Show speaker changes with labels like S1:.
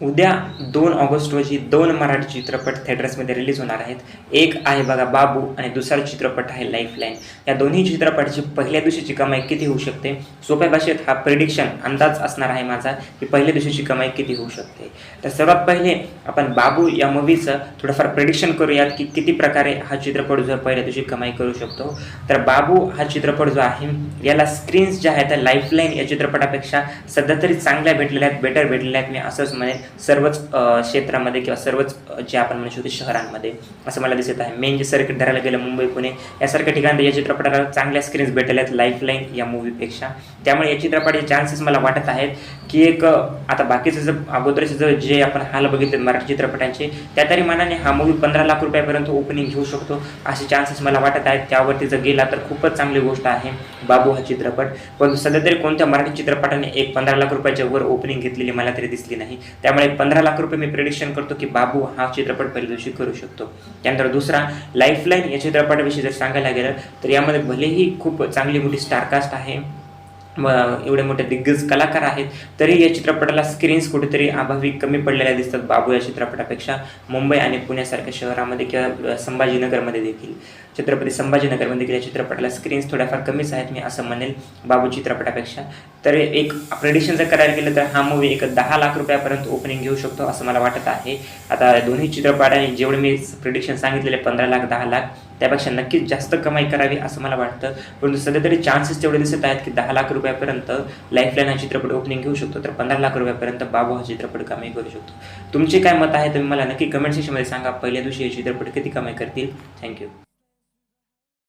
S1: उद्या दोन ऑगस्ट रोजी दोन मराठी चित्रपट थिएटर्समध्ये रिलीज होणार आहेत. एक आहे बघा बाबू आणि दुसरा चित्रपट आहे लाईफलाईन या दोन्ही चित्रपटाची पहिल्या दिवशीची कमाई किती होऊ शकते? सोप्या भाषेत हा प्रिडिक्शन अंदाज असणार आहे माझा की पहिल्या दिवशीची कमाई किती होऊ शकते. तर सर्वात पहिले आपण बाबू या मूवीचं थोडंफार प्रिडिक्शन करूयात की किती प्रकारे हा चित्रपट जो पहिल्या दिवशी कमाई करू शकतो. तर बाबू हा चित्रपट जो आहे याला स्क्रीन्स ज्या आहेत लाईफलाईन या चित्रपटापेक्षा सध्या तरी चांगल्या भेटलेल्या आहेत बेटर भेटलेल्या आहेत मी असंच म्हणेन. सर्वच क्षेत्रामध्ये किंवा सर्वच जे आपण म्हणू शकतो शहरांमध्ये असं मला दिसत आहे. मेन जे सर्किट धरायला गेलं मुंबई पुणे यासारख्या ठिकाणी या चित्रपटाला चांगल्या स्क्रीन्स भेटल्या आहेत लाईफलाईन या मूवीपेक्षा त्यामुळे या चित्रपटाचे चान्सेस मला वाटत आहेत की एक आता बाकीचं जर अगोदरचे जर जे आपण हाल बघितले मराठी चित्रपटांचे त्या तरी मानाने हा मूवी पंधरा लाख रुपयापर्यंत ओपनिंग घेऊ शकतो असे चान्सेस मला वाटत आहेत. त्यावरती जर गेला तर खूपच चांगली गोष्ट आहे बाबू हा चित्रपट. पण सध्या तरी कोणत्या मराठी चित्रपटाने एक पंधरा लाख रुपयाच्या वर ओपनिंग घेतलेली मला तरी दिसली नाही. त्यामुळे पंधरा लाख रुपये मी प्रिडिक्शन करतो की बाबू हा चित्रपट पहिल्या करू शकतो. त्यानंतर दुसरा लाईफलाईन या चित्रपटाविषयी जर सांगायला गेलं तर यामध्ये भलेही खूप चांगली मोठी स्टारकास्ट आहे. एवढे मोठे दिग्गज कलाकार आहेत तरी या चित्रपटाला स्क्रीन्स कुठेतरी अभावी कमी पडलेल्या दिसतात बाबू या चित्रपटापेक्षा. मुंबई आणि पुण्यासारख्या शहरामध्ये किंवा संभाजीनगरमध्ये देखील. छत्रपती संभाजीनगरमध्ये देखील या चित्रपटाला स्क्रीन्स थोड्याफार कमीच आहेत मी असं म्हणेल बाबू चित्रपटापेक्षा. तर एक प्रेडिक्शन जर करायला गेलं तर हा मूवी एक दहा लाख रुपयापर्यंत ओपनिंग घेऊ शकतो असं मला वाटत आहे. आता दोन्ही चित्रपटाने जेवढे मी प्रेडिक्शन सांगितलेले पंधरा लाख दहा लाख त्यापेक्षा नक्कीच जास्त कमाई करावी असं मला वाटतं. परंतु सध्या तरी चान्सेस तेवढे दिसत आहेत की दहा लाख रुपयापर्यंत लाईफलाईन हा चित्रपट ओपनिंग घेऊ शकतो. तर पंधरा लाख रुपयापर्यंत बाबू हा चित्रपट कमाई करू शकतो. तुमचे काय मत आहे तुम्ही मला नक्की कमेंट सेक्शनमध्ये सांगा. पहिल्या दिवशी हे चित्रपट किती कमाई करतील? थँक्यू